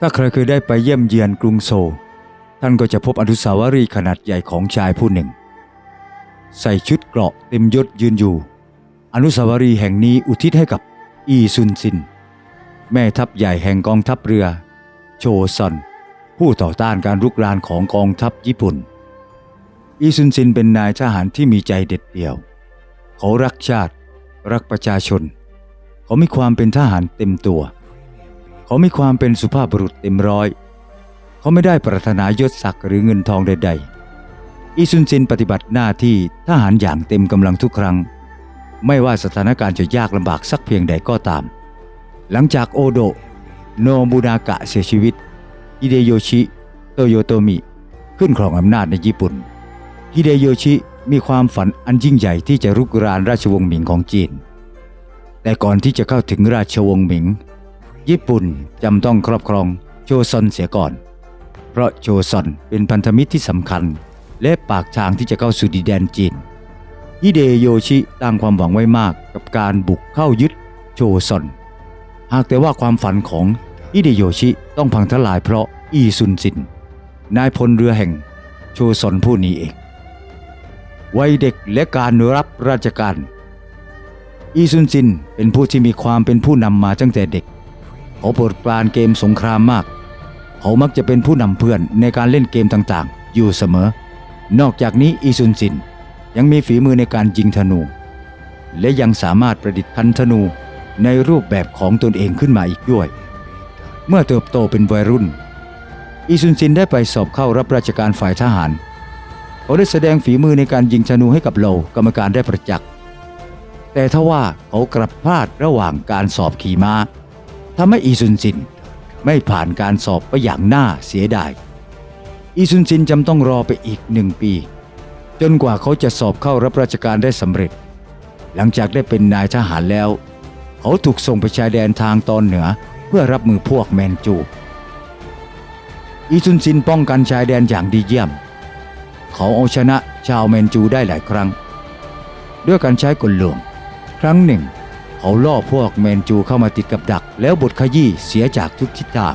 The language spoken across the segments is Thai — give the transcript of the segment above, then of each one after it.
ถ้าใครเคยได้ไปเยี่ยมเยียนกรุงโซลท่านก็จะพบอนุสาวรีย์ขนาดใหญ่ของชายผู้หนึ่ง ใส่ชุดเกราะเต็มยศยืนอยู่ อนุสาวรีย์แห่งนี้อุทิศให้กับอีซุนซิน แม่ทัพใหญ่แห่งกองทัพเรือ โชซอนผู้ต่อต้านการรุกรานของกองทัพญี่ปุ่น อีซุนซินเป็นนายทหารที่มีใจเด็ดเดี่ยว เขารักชาติ รักประชาชน เขามีความเป็นทหารเต็มตัวเขามีความเป็นสุภาพบุรุษเต็มร้อย เขาไม่ได้ปรารถนายศศักดิ์หรือเงินทองใด ๆ อีซุนซินปฏิบัติหน้าที่ทหารอย่างเต็มกำลังทุกครั้ง ไม่ว่าสถานการณ์จะยากลำบากสักเพียงใดก็ตาม หลังจากโอโดะโนบุนากะเสียชีวิต ฮิเดโยชิ โตโยโตมิ ขึ้นครองอำนาจในญี่ปุ่น ฮิเดโยชิมีความฝันอันยิ่งใหญ่ที่จะรุกรานราชวงศ์หมิงของจีน แต่ก่อนที่จะเข้าถึงราชวงศ์หมิง ญี่ปุ่นจำต้องครอบครองโชซอนเสียก่อน เพราะโชซอนเป็นพันธมิตรที่สำคัญ และปากทางที่จะเข้าสู่ดินแดนจีนฮิเดโยชิตั้งความหวังไว้มากกับการบุกเข้ายึดโชซอน หากแต่ว่าความฝันของฮิเดโยชิต้องพังทลายเพราะอีซุนซิน นายพลเรือแห่งโชซอนผู้นี้เอง วัยเด็กและการรับราชการ อีซุนซินเป็นผู้ที่มีความเป็นผู้นำมาตั้งแต่เด็ก เขาโปรดปรานเกมสงครามมาก เขามักจะเป็นผู้นำเพื่อนในการเล่นเกมต่างๆ อยู่เสมอ นอกจากนี้อีซุนซินยังมีฝีมือในการยิงธนู และยังสามารถประดิษฐ์คันธนูในรูปแบบของตนเองขึ้นมาอีกด้วย เมื่อเติบโตเป็นวัยรุ่น อีซุนซินได้ไปสอบเข้ารับราชการฝ่ายทหาร เขาได้แสดงฝีมือในการยิงธนูให้กับเรากรรมการได้ประจักษ์แต่ทว่าเขากลับพลาดระหว่างการสอบขี่ม้า ทำให้อีซุนซินไม่ผ่านการสอบไปอย่างน่าเสียดาย อีซุนซินจำต้องรอไปอีกหนึ่งปี จนกว่าเขาจะสอบเข้ารับราชการได้สำเร็จ หลังจากได้เป็นนายทหารแล้ว เขาถูกส่งไปชายแดนทางตอนเหนือเพื่อรับมือพวกแมนจู อีซุนซินป้องกันชายแดนอย่างดีเยี่ยม เขาเอาชนะชาวแมนจูได้หลายครั้ง ด้วยการใช้กลลวง ครั้งหนึ่ง เขาล่อพวกแมนจูเข้ามาติดกับดัก แล้วบดขยี้เสียจากทุกทิศทาง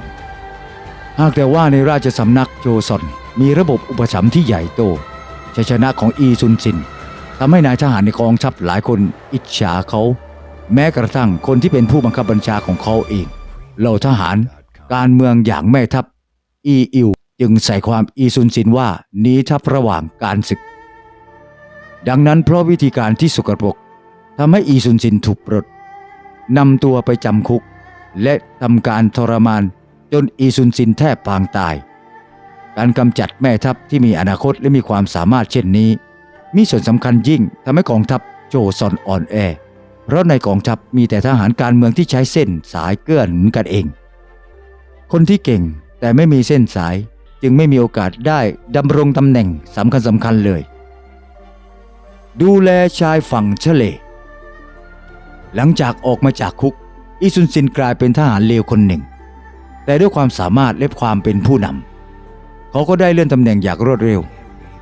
หากแต่ว่าในราชสำนักโจซอนมีระบบอุปถัมภ์ที่ใหญ่โตชัยชนะของอีซุนซินทำให้นายทหารในกองทัพหลายคนอิจฉาเขา แม้กระทั่งคนที่เป็นผู้บังคับบัญชาของเขาเองเหล่าทหารการเมืองอย่างแม่ทัพ อีอิวจึงใส่ความอีซุนซินว่านี้ทัพระหว่างการศึก ดังนั้นเพราะวิธีการที่สุกปรกทำให้อีซุนซินถูกปลด นำตัวไปจำคุก และทำการทรมานจนอีซุนซินแทบปางตาย การกำจัดแม่ทัพที่มีอนาคตและมีความสามารถเช่นนี้ มีส่วนสำคัญยิ่งทำให้กองทัพโจซอนอ่อนแอ เพราะในกองทัพมีแต่ทหารการเมืองที่ใช้เส้นสายเกื้อหนุนกันเอง คนที่เก่งแต่ไม่มีเส้นสายจึงไม่มีโอกาสได้ดำรงตำแหน่งสำคัญสำคัญเลย ดูแลชายฝั่งทะเล หลังจากออกมาจากคุกอิซุนซินกลายเป็นทหารเลวคนหนึ่ง แต่ด้วยความสามารถและความเป็นผู้นำเขาก็ได้เลื่อนตำแหน่งอย่างรวดเร็ว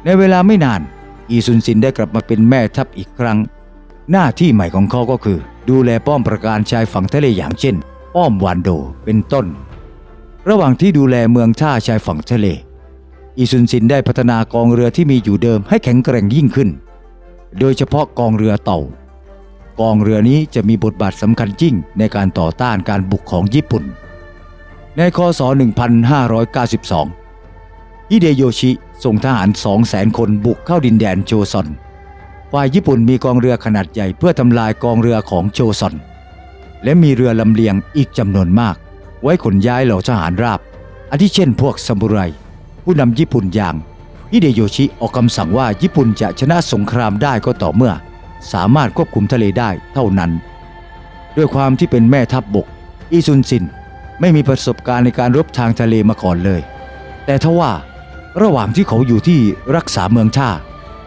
ในเวลาไม่นาน อีซุนซินได้กลับมาเป็นแม่ทัพอีกครั้ง หน้าที่ใหม่ของเขาก็คือ ดูแลป้อมประการชายฝั่งทะเลอย่างเช่น ป้อมวานโดเป็นต้น ระหว่างที่ดูแลเมืองท่าชายฝั่งทะเล อีซุนซินได้พัฒนากองเรือที่มีอยู่เดิมให้แข็งแกร่งยิ่งขึ้น โดยเฉพาะกองเรือเต่า กองเรือนี้จะมีบทบาทสำคัญยิ่งในการต่อต้านการบุกของญี่ปุ่น ในคศ 1592 ฮิเดโยชิส่งทหาร 200,000 คนบุกเข้าดินแดนโจซอน ฝ่ายญี่ปุ่นมีกองเรือขนาดใหญ่เพื่อทำลายกองเรือของโจซอน และมีเรือลำเลียงอีกจำนวนมาก ไว้ขนย้ายเหล่าทหารราบอาทิเช่นพวกซามูไร ผู้นำญี่ปุ่นอย่างฮิเดโยชิออกคำสั่งว่าญี่ปุ่นจะชนะสงครามได้ก็ต่อเมื่อ สามารถควบคุมทะเลได้เท่านั้น ด้วยความที่เป็นแม่ทัพบบก อีซุนซินไม่มีประสบการณ์ในการรบทางทะเลมาก่อนเลย แต่ทว่าระหว่างที่เขาอยู่ที่รักษาเมืองท่า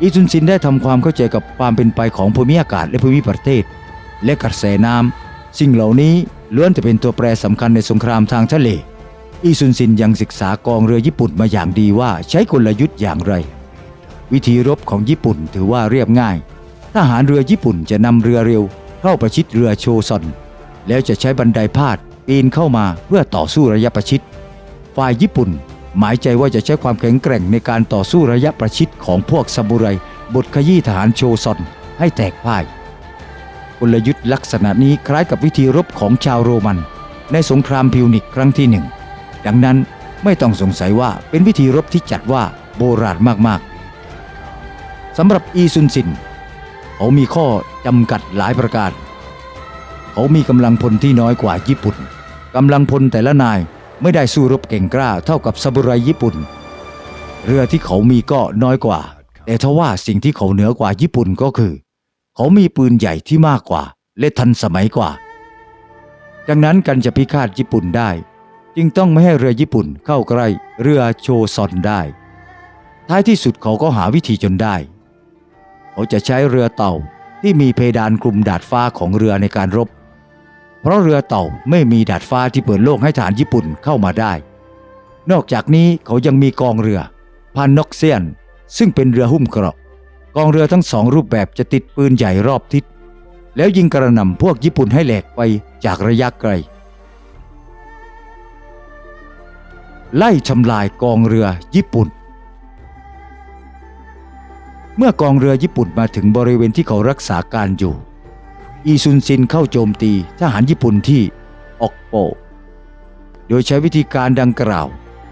อีซุนซินได้ทำความเข้าใจกับความเป็นไปของภูมิอากาศและภูมิประเทศ และกระแสน้ำสิ่งเหล่านี้ล้วนจะเป็นตัวแปรสำคัญในสงครามทางทะเล อีซุนซินยังศึกษากองเรือญี่ปุ่นมาอย่างดีว่าใช้กลยุทธ์อย่างไร วิธีรบของญี่ปุ่นถือว่าเรียบง่าย ทหารเรือญี่ปุ่นจะนำเรือเร็วเข้าประชิดเรือโชซอน แล้วจะใช้บันไดพาดปีนเข้ามาเพื่อต่อสู้ระยะประชิด ฝ่ายญี่ปุ่นหมายใจว่าจะใช้ความแข็งแกร่งในการต่อสู้ระยะประชิดของพวกซามูไรบทขยี้ทหารโชซอนให้แตกพ่ายกลยุทธ์ลักษณะนี้คล้ายกับวิธีรบของชาวโรมัน ในสงครามพิวนิกครั้งที่หนึ่งดังนั้นไม่ต้องสงสัยว่าเป็นวิธีรบที่จัดว่าโบราณมากๆสำหรับอีซุนซิน เขามีข้อจำกัดหลายประการ เขามีกำลังพลที่น้อยกว่าญี่ปุ่นกำลังพลแต่ละนายไม่ได้สู้รบเก่งกล้าเท่ากับซาบุไรญี่ปุ่น เรือที่เขามีก็น้อยกว่า แต่ทว่าสิ่งที่เขาเหนือกว่าญี่ปุ่นก็คือ เขามีปืนใหญ่ที่มากกว่า และทันสมัยกว่า ดังนั้นการจะพิฆาตญี่ปุ่นได้ จึงต้องไม่ให้เรือญี่ปุ่นเข้าใกล้เรือโชซอนได้ ท้ายที่สุดเขาก็หาวิธีจนได้ เขาจะใช้เรือเต่าที่มีเพดานคลุมดาดฟ้าของเรือในการรบ เพราะเรือเต่าไม่มีดาดฟ้าที่เปิดโล่งให้ฐานญี่ปุ่นเข้ามาได้ นอกจากนี้เขายังมีกองเรือพานนอกเซียน ซึ่งเป็นเรือหุ้มเกราะ กองเรือทั้งสองรูปแบบจะติดปืนใหญ่รอบทิศ แล้วยิงกระหน่ำพวกญี่ปุ่นให้แหลกไปจากระยะไกล ไล่ทำลายกองเรือญี่ปุ่น เมื่อกองเรือญี่ปุ่นมาถึงบริเวณที่เขารักษาการอยู่ อีซุนซินเข้าโจมตีทหารญี่ปุ่นที่ออกโป โดยใช้วิธีการดังกล่าว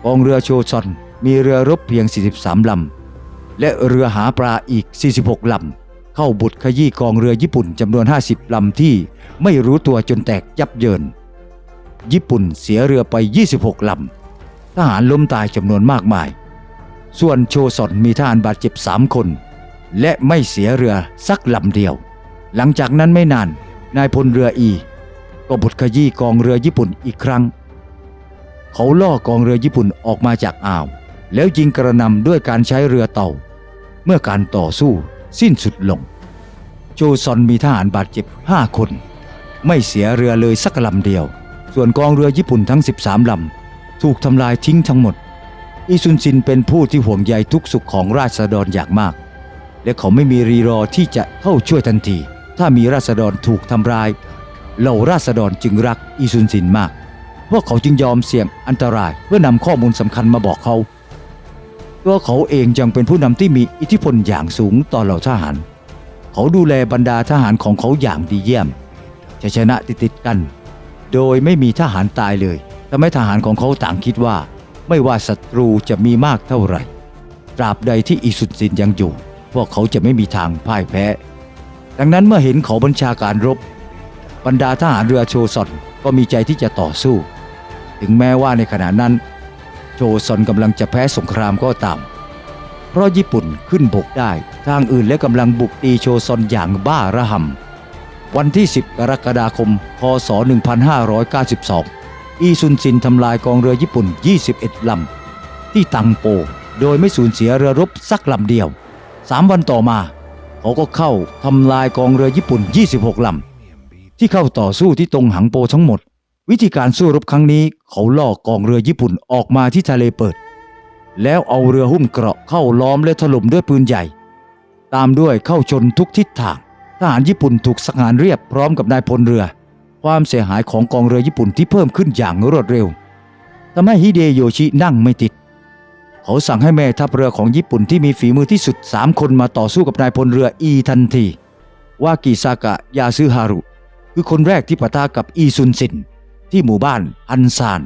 กองเรือโชซอนมีเรือรบเพียง 43 ลำ และเรือหาปลาอีก 46 ลำ เข้าบุดขยี้กองเรือญี่ปุ่นจำนวน 50 ลำที่ไม่รู้ตัวจนแตกยับเยิน ญี่ปุ่นเสียเรือไป 26 ลำ ทหารล้มตายจำนวนมากมาย ส่วนโชซอนมีทหารบาดเจ็บ 3 คน และไม่เสียเรือสักลำเดียว หลังจากนั้นไม่นานนายพลเรืออีก็บดขยี้กองเรือญี่ปุ่นอีกครั้ง เขาล่อกองเรือญี่ปุ่นออกมาจากอ่าว แล้วยิงกระนำด้วยการใช้เรือเต่า เมื่อการต่อสู้สิ้นสุดลง โจซอนมีทหารบาดเจ็บ 5 คน ไม่เสียเรือเลยสักลำเดียว ส่วนกองเรือญี่ปุ่นทั้ง 13ลำถูกทำลายทิ้งทั้งหมด อิซุนซินเป็นผู้ที่ห่วงใยทุกสุขของราษฎรอย่างมาก และเขาไม่มีรีรอที่จะเข้าช่วยทันที ถ้ามีราษฎรถูกทำร้ายเหล่าราษฎรจึงรักอิซุนซินมากพวกเขาจึงยอมเสี่ยงอันตรายเพื่อนำข้อมูลสำคัญมาบอกเขา ตัวเขาเองยังเป็นผู้นำที่มีอิทธิพลอย่างสูงต่อเหล่าทหาร เขาดูแลบรรดาทหารของเขาอย่างดีเยี่ยมชัยชนะติดๆกัน โดยไม่มีทหารตายเลยทำให้ทหารของเขาต่างคิดว่า ไม่ว่าศัตรูจะมีมากเท่าไหร่ ตราบใดที่อิสุดซินยังอยู่ วกเขาจะไม่มีทางพ่ายแพ้ ดังนั้นเมื่อเห็นเขาบัญชาการรบ บรรดาทหารเรือโชซอนก็มีใจที่จะต่อสู้ ถึงแม้ว่าในขณะนั้น โชซอนกำลังจะแพ้สงครามก็ตาม เพราะญี่ปุ่นขึ้นบกได้ ทางอื่นและกำลังบุกตีโชซอนอย่างบ้าระห่ำวันที่ 10 กรกฎาคม พศ 1592 อีซุนซินทำลายกองเรือญี่ปุ่น 21ลำที่ตังโป โดยไม่สูญเสียเรือรบสักลำเดียว สามวันต่อมาเขาก็เข้าทำลายกองเรือญี่ปุ่น 26ลำที่เข้าต่อสู้ที่ตรงหังโปทั้งหมด วิธีการสู้รบครั้งนี้ เขาล่อกองเรือญี่ปุ่นออกมาที่ทะเลเปิด แล้วเอาเรือหุ้มเกราะเข้าล้อมและถล่มด้วยปืนใหญ่ ตามด้วยเข้าชนทุกทิศทางทหารญี่ปุ่นถูกสังหารเรียบพร้อมกับนายพลเรือ ความเสียหายของกองเรือญี่ปุ่นที่เพิ่มขึ้นอย่างรวดเร็วทำให้ฮิเดโยชินั่งไม่ติด เขาสั่งให้แม่ทัพเรือของญี่ปุ่นที่มีฝีมือที่สุด 3 คนมาต่อสู้กับนายพลเรืออีทันทีวากิซากะยาซึฮารุ คือคนแรกที่ปะทะกับอีซุนซิน ที่หมู่บ้านฮันซาน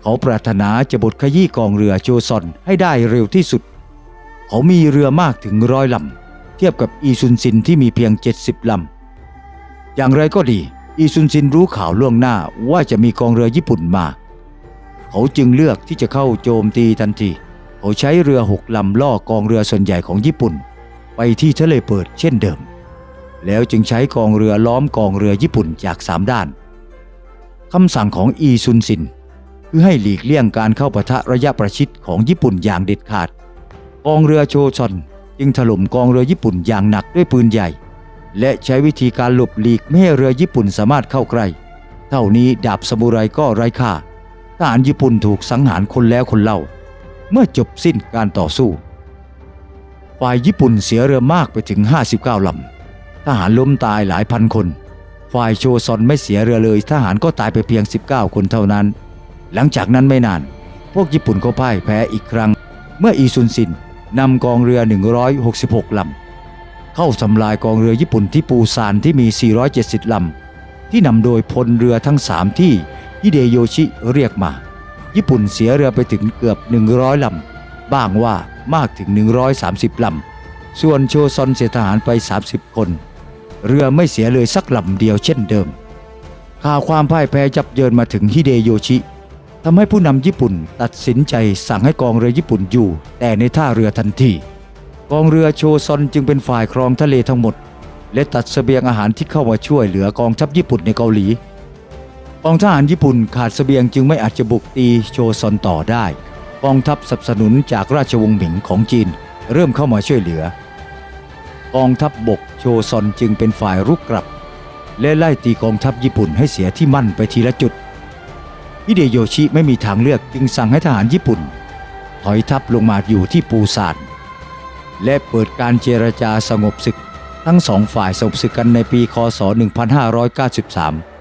เขาปรารถนาจะบดขยี้กองเรือโจซอนให้ได้เร็วที่สุด เขามีเรือมากถึงร้อยลำ เทียบกับอีซุนซินที่มีเพียง 70ลำ อย่างไรก็ดี อีซุนซินรู้ข่าวล่วงหน้าว่าจะมีกองเรือญี่ปุ่นมา เขาจึงเลือกที่จะเข้าโจมตีทันที เขาใช้เรือหกลำล่อกองเรือส่วนใหญ่ของญี่ปุ่น ไปที่ทะเลเปิดเช่นเดิม แล้วจึงใช้กองเรือล้อมกองเรือญี่ปุ่นจากสามด้านคำสั่งของอีซุนซิน คือให้หลีกเลี่ยงการเข้าปะทะระยะประชิดของญี่ปุ่นอย่างเด็ดขาด กองเรือโชซอนจึงถล่มกองเรือญี่ปุ่นอย่างหนักด้วยปืนใหญ่ และใช้วิธีการหลบหลีกไม่ให้เรือญี่ปุ่นสามารถเข้าใกล้ เท่านี้ดาบสมุไรก็ไร้ค่า ทหารญี่ปุ่นถูกสังหารคนแล้วคนเล่า เมื่อจบสิ้นการต่อสู้ ฝ่ายญี่ปุ่นเสียเรือมากไปถึง 59ลำทหารล้มตายหลายพันคน ฝ่ายโชซอนไม่เสียเรือเลย ทหารก็ตายไปเพียง 19 คนเท่านั้น หลังจากนั้นไม่นาน พวกญี่ปุ่นก็พ่ายแพ้อีกครั้ง เมื่ออีซุนซินนำกองเรือ 166ลำเข้าทำลายกองเรือญี่ปุ่นที่ปูซานที่มี 470ลำที่นำโดยพลเรือทั้งสามที่ ฮิเดโยชิเรียกมา ญี่ปุ่นเสียเรือไปถึงเกือบ 100 ลำ บ้างว่ามากถึง 130 ลำ ส่วนโชซอนเสียทหารไป 30 คน เรือไม่เสียเลยสักลำเดียวเช่นเดิม ข่าวความพ่ายแพ้จับเยินมาถึงฮิเดโยชิทำให้ผู้นำญี่ปุ่นตัดสินใจสั่งให้กองเรือญี่ปุ่นอยู่ แต่ในท่าเรือทันที กองเรือโชซอนจึงเป็นฝ่ายครองทะเลทั้งหมด และตัดสเสบียงอาหารที่เข้ามาช่วยเหลือกองทัพญี่ปุ่นในเกาหลี องทหารญี่ปุ่นขาดเสบียงจึงไม่อาจจะบุกตีโชซอนต่อได้ กองทัพสนับสนุนจากราชวงศ์หมิงของจีน เริ่มเข้ามาช่วยเหลือ กองทัพบบกโชซอนจึงเป็นฝ่ายรุกกลับ และไล่ตีกองทัพญี่ปุ่นให้เสียที่มั่นไปทีละจุดฮิเดโยชิไม่มีทางเลือกจึงสั่งให้ทหารญี่ปุ่น ถอยทัพลงมาอยู่ที่ปูซานและเปิดการเจรจาสงบศึก ทั้งสองฝ่ายสงบศึกกันในปีคศ 1593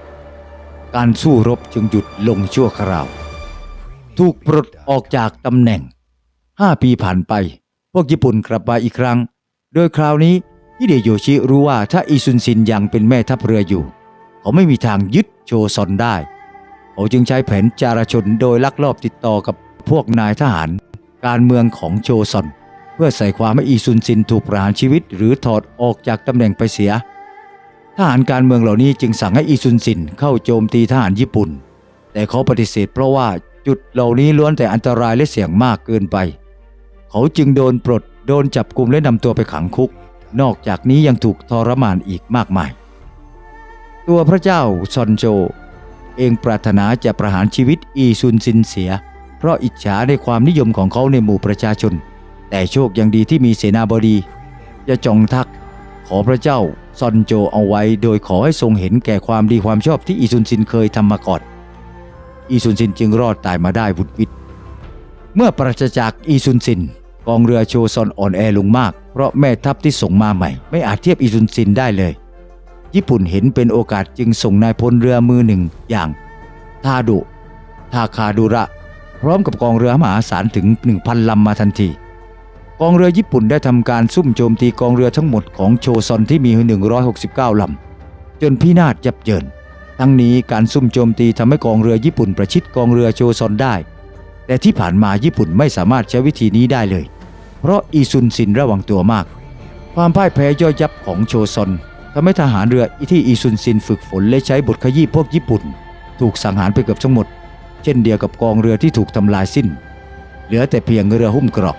การสู้รบจึงหยุดลงชั่วคราว ถูกปลดออกจากตำแหน่ง 5 ปีผ่านไป พวกญี่ปุ่นกลับมาอีกครั้ง โดยคราวนี้ฮิเดโยชิรู้ว่าถ้าอิซุนซินยังเป็นแม่ทัพเรืออยู่ เขาไม่มีทางยึดโชซอนได้ เขาจึงใช้แผนจารชนโดยลักลอบติดต่อกับพวกนายทหาร การเมืองของโชซอน เพื่อใส่ความให้อีซุนซินถูกประหารชีวิต หรือถอดออกจากตำแหน่งไปเสีย ทหารการเมืองเหล่านี้จึงสั่งให้อีซุนซินเข้าโจมตีทหารญี่ปุ่น แต่เขาปฏิเสธเพราะว่าจุดเหล่านี้ล้วนแต่อันตรายและเสี่ยงมากเกินไป เขาจึงโดนปลดโดนจับกลุมและนำตัวไปขังคุก นอกจากนี้ยังถูกทรมานอีกมากมาย ตัวพระเจ้าซอนโจ เองปรารถนาจะประหารชีวิตอีซุนซินเสีย เพราะอิจฉาในความนิยมของเขาในหมู่ประชาชน แต่โชคยังดีที่มีเสนาบดี จะจองทัก ขอพระเจ้า ซอนโจเอาไว้โดยขอให้ทรงเห็นแก่ความดีความชอบที่อีซุนซินเคยทำมาก่อน อีซุนซินจึงรอดตายมาได้บุดวิดเมื่อปราศจากอีซุนซิน กองเรือโชซอนอ่อนแอลงมาก เพราะแม่ทัพที่ส่งมาใหม่ ไม่อาจเทียบอีซุนซินได้เลย ญี่ปุ่นเห็นเป็นโอกาสจึงส่งนายพลเรือมือหนึ่งอย่างทาดุทาคาดุระ พร้อมกับกองเรือมหาศาลถึง 1,000ลำมาทันที กองเรือญี่ปุ่นได้ทำการซุ่มโจมตีกองเรือทั้งหมดของโชซอนที่มี 169 ลำ จนพินาศยับเยิน ทั้งนี้การซุ่มโจมตีทำให้กองเรือญี่ปุ่นประชิดกองเรือโชซอนได้ แต่ที่ผ่านมาญี่ปุ่นไม่สามารถใช้วิธีนี้ได้เลย เพราะอีซุนซินระวังตัวมาก ความพ่ายแพ้ย่อยยับของโชซอนทำให้ทหารเรือที่อีซุนซินฝึกฝนและใช้บทขยี้พวกญี่ปุ่น ถูกสังหารไปเกือบทั้งหมด เช่นเดียวกับกองเรือที่ถูกทำลายสิ้น เหลือแต่เพียงเรือหุ้มเกราะ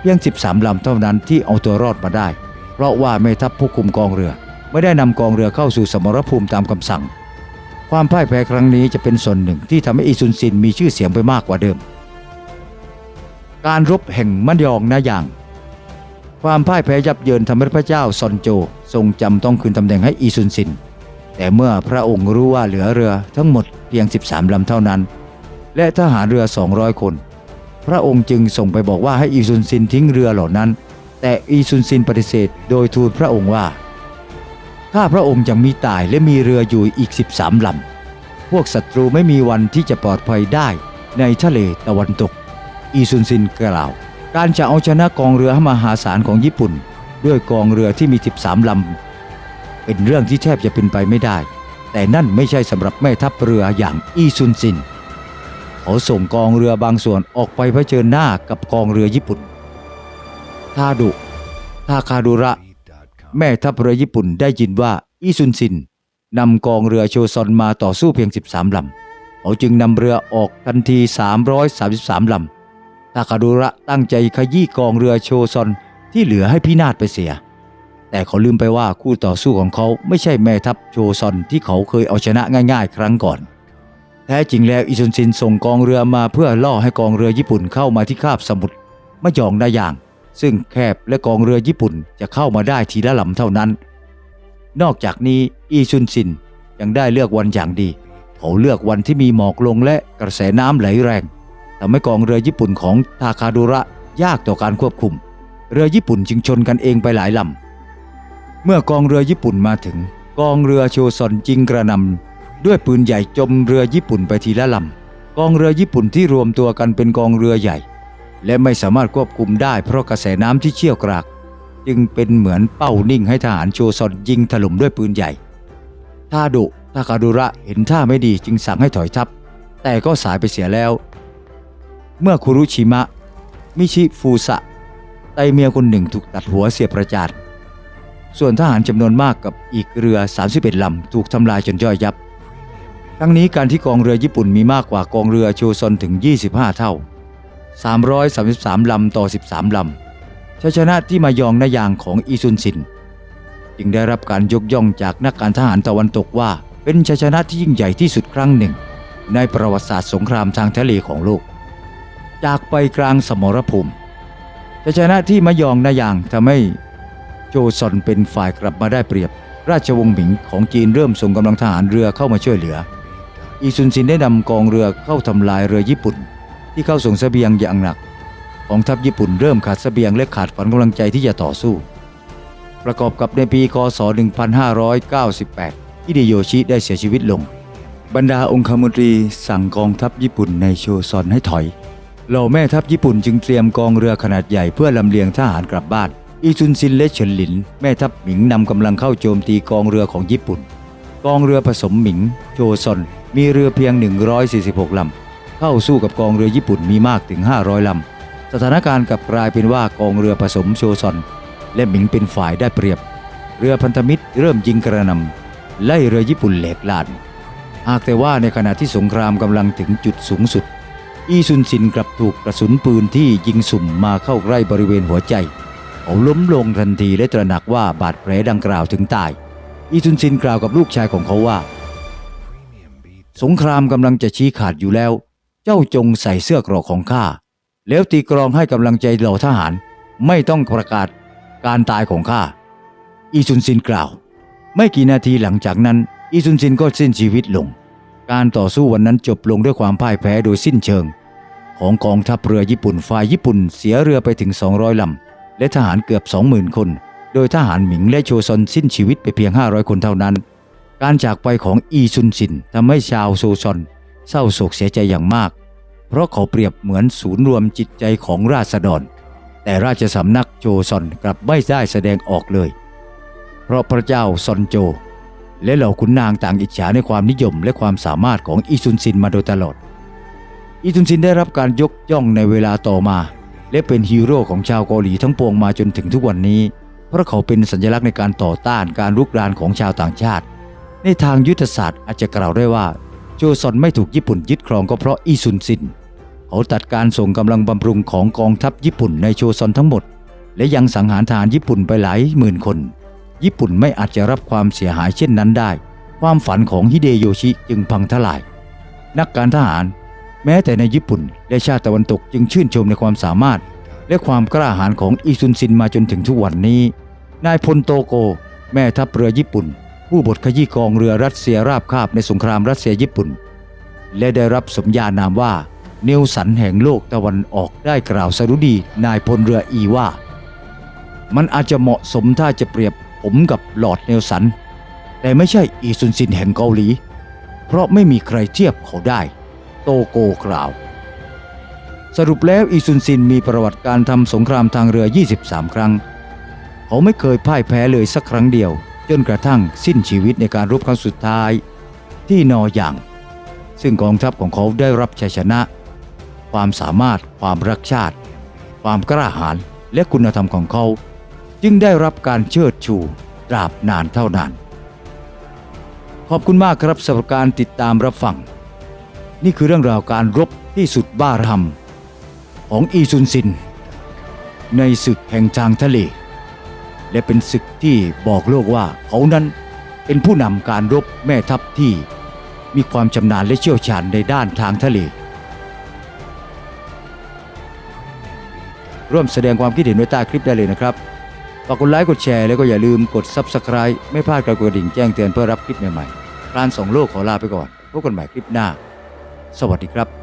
เพียง 13 ลำเท่านั้นที่เอาตัวรอดมาได้ เพราะว่าแม่ทัพผู้คุมกองเรือ ไม่ได้นำกองเรือเข้าสู่สมรภูมิตามคำสั่ง ความพ่ายแพ้ครั้งนี้จะเป็นส่วนหนึ่งที่ทำให้อีซุนซินมีชื่อเสียงไปมากกว่าเดิม การรบแห่งมันยองนาอย่าง ความพ่ายแพ้ยับเยินทำให้พระเจ้าซอนโจ ทรงจำต้องคืนตำแหน่งให้อีซุนซิน แต่เมื่อพระองค์รู้ว่าเหลือเรือทั้งหมดเพียง 13ลำเท่านั้น และทหารเรือ 200 คน พระองค์จึงส่งไปบอกว่าให้อีซุนซินทิ้งเรือเหล่านั้น แต่อีซุนซินปฏิเสธ โดยทูลพระองค์ว่า ถ้าพระองค์ยังมีตายและมีเรืออยู่อีก 13ลำพวกศัตรูไม่มีวันที่จะปลอดภัยได้ในทะเลตะวันตก อีซุนซินกล่าว การจะเอาชนะกองเรือมหาศาลของญี่ปุ่น ด้วยกองเรือที่มี 13ลำเป็นเรื่องที่แทบจะเป็นไปไม่ได้ แต่นั่นไม่ใช่สำหรับแม่ทัพเรืออย่างอีซุนซิน เขาส่งกองเรือบางส่วนออกไปเผชิญหน้ากับกองเรือญี่ปุ่นทาดุทาคาดุระ แม่ทัพเรือญี่ปุ่นได้ยินว่าอีซุนซินนำกองเรือโชซอนมาต่อสู้เพียง 13ลำเขาจึงนำเรือออกทันที 333ลำทาคาดุระตั้งใจขยี้กองเรือโชซอนที่เหลือให้พินาศไปเสีย แต่เขาลืมไปว่าคู่ต่อสู้ของเขาไม่ใช่แม่ทัพโชซอนที่เขาเคยเอาชนะง่าย ๆ ครั้งก่อน ท้จริงแล้วอิซุนซินส่งกองเรือมาเพื่อล่อให้กองเรือญี่ปุ่นเข้ามาที่คาบสมุทรมะยองได้อย่าง ซึ่งแคบและกองเรือญี่ปุ่นจะเข้ามาได้ทีละลำเท่านั้น นอกจากนี้อีซุนซินยังได้เลือกวันอย่างดี เขาเลือกวันที่มีหมอกลงและกระแสน้ำไหลแรงทำให้กองเรือญี่ปุ่นของทาคาดุระยากต่อการควบคุม เรือญี่ปุ่นจึงชนกันเองไปหลายลำเมื่อกองเรือญี่ปุ่นมาถึง กองเรือโชซอนจิงกระนำ ด้วยปืนใหญ่จมเรือญี่ปุ่นไปทีละลำกองเรือญี่ปุ่นที่รวมตัวกันเป็นกองเรือใหญ่ และไม่สามารถควบคุมได้เพราะกระแสน้ำที่เชี่ยวกราก จึงเป็นเหมือนเป้านิ่งให้ทหารโชซอนยิงถล่มด้วยปืนใหญ่ทาดุทาคาดุระเห็นท่าไม่ดีจึงสั่งให้ถอยทัพ แต่ก็สายไปเสียแล้ว เมื่อคุรุชิมะ มิชิฟูสะไตเมียคนหนึ่งถูกตัดหัวเสียประจานส่วนทหารจำนวนมากกับอีกเรือ 31ลำถูกทำลายจนย่อยยับ ทั้งนี้การที่กองเรือญี่ปุ่นมีมากกว่ากองเรือโชซอนถึง 25 เท่า 333 ลำต่อ 13 ลำชัยชนะที่มายองนายางของอีซุนซิน จึงได้รับการยกย่องจากนักการทหารตะวันตกว่า เป็นชัยชนะที่ยิ่งใหญ่ที่สุดครั้งหนึ่ง ในประวัติศาสตร์สงครามทางทะเลของโลก จากไปกลางสมรภูมิชัยชนะที่มายองนายางทำให้โจซอนเป็นฝ่ายกลับมาได้เปรียบ ราชวงศ์หมิงของจีนเริ่มส่งกำลังทหารเรือเข้ามาช่วยเหลือ อีซุนซินได้นำกองเรือเข้าทำลายเรือญี่ปุ่น ที่เข้าส่งสเสบียงอย่างหนักกองทัพญี่ปุ่นเริ่มขาดสเสบียงและขาดฝันกำลังใจที่จะต่อสู้ ประกอบกับในปีคศ 1598 ฮิเดโยชิได้เสียชีวิตลง บรรดาองคมนตรีสั่งกองทัพญี่ปุ่นในโชซอนให้ถอย เหล่าแม่ทัพญี่ปุ่นจึงเตรียมกองเรือขนาดใหญ่เพื่อลำเลียงทหารกลับบ้าน อีซุนซินและเฉินหลิน แม่ทัพหมิงนำกำลังเข้าโจมตีกองเรือของญี่ปุ่น กองเรือผสมหมิงโจซอน มีเรือเพียง 146 ลำ เข้าสู้กับกองเรือญี่ปุ่นมีมากถึง 500 ลำ สถานการณ์กลับกลายเป็นว่ากองเรือผสมโชซอน และหมิงเป็นฝ่ายได้เปรียบ เรือพันธมิตรเริ่มยิงกระหนำไล่เรือญี่ปุ่นแหลกลาน หากแต่ว่าในขณะที่สงครามกำลังถึงจุดสูงสุด อีซุนซินกลับถูกกระสุนปืนที่ยิงสุ่มมาเข้าใกล้บริเวณหัวใจเขาล้มลงทันทีและตระหนักว่าบาดแผลดังกล่าวถึงตาย อีซุนซินกล่าวกับลูกชายของเขาว่า สงครามกำลังจะชี้ขาดอยู่แล้ว เจ้าจงใส่เสื้อเกรอกของข้า แล้วตีกรองให้กำลังใจเหล่าทหาร ไม่ต้องประกาศการตายของข้า อีซุนซินกล่าว ไม่กี่นาทีหลังจากนั้น อีซุนซินก็สิ้นชีวิตลง การต่อสู้วันนั้นจบลงด้วยความพ่ายแพ้โดยสิ้นเชิง ของกองทัพเรือญี่ปุ่นฝ่ายญี่ปุ่นเสียเรือไปถึง 200ลำและทหารเกือบ 20,000 คน โดยทหารหมิงและโชซอนสิ้นชีวิตไปเพียง 500 คนเท่านั้น การจากไปของอีซุนซินทำให้ชาวโซซอนเศร้าโศกเสียใจอย่างมาก เพราะเขาเปรียบเหมือนศูนย์รวมจิตใจของราษฎร แต่ราชสำนักโจซอนกลับไม่ได้แสดงออกเลย เพราะพระเจ้าซอนโจ และเหล่าขุนนางต่างอิจฉาในความนิยมและความสามารถของอีซุนซินมาโดยตลอด อีซุนซินได้รับการยกย่องในเวลาต่อมา และเป็นฮีโร่ของชาวเกาหลีทั้งปวงมาจนถึงทุกวันนี้ เพราะเขาเป็นสัญลักษณ์ในการต่อต้านการรุกรานของชาวต่างชาติ ในทางยุทธศาสตร์อาจจะกล่าวได้ว่า โจซอนไม่ถูกญี่ปุ่นยึดครองก็เพราะอีซุนซิน เขาตัดการส่งกำลังบำรุงของกองทัพญี่ปุ่นในโชซอนทั้งหมด และยังสังหารทหารญี่ปุ่นไปหลายหมื่นคน ญี่ปุ่นไม่อาจจะรับความเสียหายเช่นนั้นได้ ความฝันของฮิเดโยชิจึงพังทลาย นักการทหาร แม้แต่ในญี่ปุ่นและชาติตะวันตกจึงชื่นชมในความสามารถ และความกล้าหาญของอีซุนซินมาจนถึงทุกวันนี้ นายพลโตโก แม่ทัพเรือญี่ปุ่น ผู้บทขยี้กองเรือรัสเซียราบคาบในสงครามรัสเซียญี่ปุ่น และได้รับสมญานามว่าเนลสันแห่งโลกตะวันออกได้กล่าวสรุดีนายพลเรืออีว่า มันอาจจะเหมาะสมถ้าจะเปรียบผมกับหลอดเนลสัน แต่ไม่ใช่อีซุนซินแห่งเกาหลี เพราะไม่มีใครเทียบเขาได้ โตโกกล่าว สรุปแล้วอีซุนซินมีประวัติการทำสงครามทางเรือ 23 ครั้ง เขาไม่เคยพ่ายแพ้เลยสักครั้งเดียว จนกระทั่งสิ้นชีวิตในการรบครั้งสุดท้ายที่นอหยาง ซึ่งกองทัพของเขาได้รับชัยชนะ ความสามารถความรักชาติ ความกล้าหาญและคุณธรรมของเขา จึงได้รับการเชิดชูตราบนานเท่านาน ขอบคุณมากครับสำหรับการติดตามรับฟัง นี่คือเรื่องราวการรบที่สุดบ้าระหำของอีซุนซิน ในศึกแห่งทางทะเล และเป็นศึกที่บอกโลกว่าเขานั้นเป็นผู้นำการรบแม่ทัพที่มีความชำนาญและเชี่ยวชาญในด้านทางทะเล ร่วมแสดงความคิดเห็นไว้ใต้คลิปได้เลยนะครับฝากกดไลค์กดแชร์แล้วก็อย่าลืมกด Subscribe ไม่พลาดการกระดิ่งแจ้งเตือนเพื่อรับคลิปใหม่ๆพรานสองโลกขอลาไปก่อนพบกันใหม่คลิปหน้า สวัสดีครับ